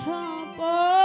স্বপনে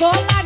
Bola.